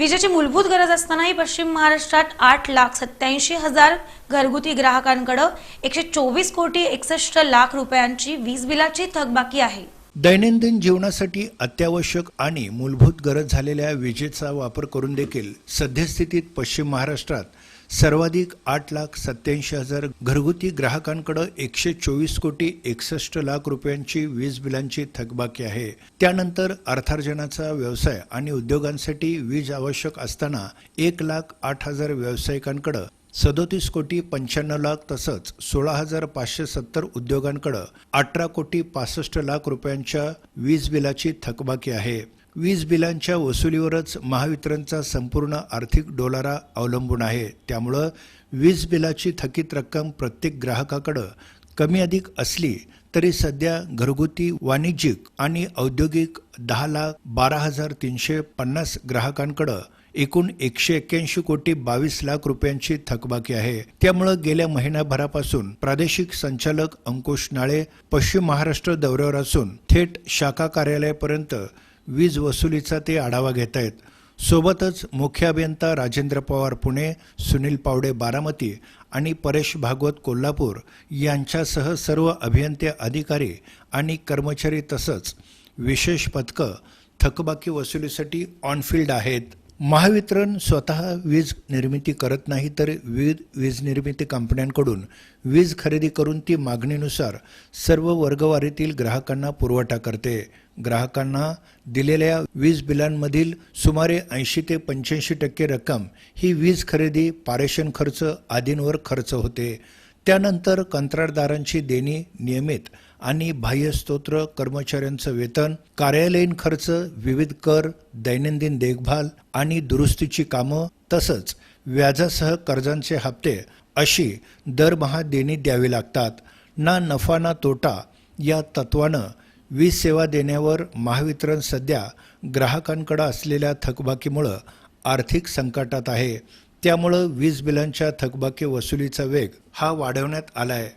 विजेची मूलभूत गरज असतानाही पश्चिम महाराष्ट्रात आठ लाख सत्याऐंशी हजार घरगुती ग्राहकांकडे एकशे चोवीस कोटी एकसष्ट लाख रुपयांची वीज बिलाची थकबाकी आहे. दैनंदिन जीवनासाठी अत्यावश्यक आणि मूलभूत गरज झालेल्या विजेचा वापर करून देखील सद्यस्थितीत पश्चिम महाराष्ट्रात सर्वाधिक आठ लाख सत्याऐंशी हजार घरगुती ग्राहकांकडे एकशे चोवीस कोटी एकसष्ट लाख रुपयांची वीज बिलांची थकबाकी आहे. त्यानंतर अर्थार्जनाचा व्यवसाय आणि उद्योगांसाठी वीज आवश्यक असताना एक लाख आठ हजार व्यावसायिकांकडे सदोतीस कोटी पंच्याण्णव लाख तसंच सोळा हजार पाचशे सत्तर उद्योगांकडे अठरा कोटी पासष्ट लाख रुपयांच्या वीज बिलाची थकबाकी आहे. वीज बिलांच्या वसुलीवरच महावितरणचा संपूर्ण आर्थिक डोलारा अवलंबून आहे. त्यामुळं वीज बिलाची थकीत रक्कम प्रत्येक ग्राहकाकडं कमी अधिक असली तरी सध्या घरगुती वाणिज्यिक आणि औद्योगिक दहा लाख बारा हजार तीनशे पन्नास ग्राहकांकडं एकूण एकशे एक्क्याऐंशी कोटी बावीस लाख रुपयांची थकबाकी आहे. त्यामुळं गेल्या महिनाभरापासून प्रादेशिक संचालक अंकुश नाळे पश्चिम महाराष्ट्र दौऱ्यावर असून थेट शाखा कार्यालयापर्यंत वीज वसुलीचा ते आढावा घेत आहेत सोबतच मुख्य अभियंता राजेंद्र पवार पुणे सुनील पावडे बारामती आणि परेश भागवत कोल्हापूर यांच्यासह सर्व अभियंते अधिकारी आणि कर्मचारी तसंच विशेष पथकं थकबाकी वसुलीसाठी ऑनफिल्ड आहेत. महावितरण स्वतः वीज निर्मिती करत नाही तर विविध वीज निर्मिती कंपन्यांकडून वीज खरेदी करून ती मागणीनुसार सर्व वर्गवारीतील ग्राहकांना पुरवठा करते. ग्राहकांना दिलेल्या वीज बिलांमधील सुमारे ऐंशी ते पंच्याऐंशी टक्के रक्कम ही वीज खरेदी पारेषण खर्च आदींवर खर्च होते. त्यानंतर कंत्राटदारांची देणी नियमित आणि बाह्यस्तोत्र कर्मचाऱ्यांचं वेतन कार्यालयीन खर्च विविध कर दैनंदिन देखभाल आणि दुरुस्तीची कामं तसंच व्याजासह कर्जांचे हप्ते अशी दरमहा देणी द्यावी लागतात. ना नफा ना तोटा या तत्वानं वीज सेवा देण्यावर महावितरण सध्या ग्राहकांकडे असलेल्या थकबाकीमुळं आर्थिक संकटात आहे. त्यामुळं वीज बिलांच्या थकबाकी वसुलीचा वेग हा वाढवण्यात आला आहे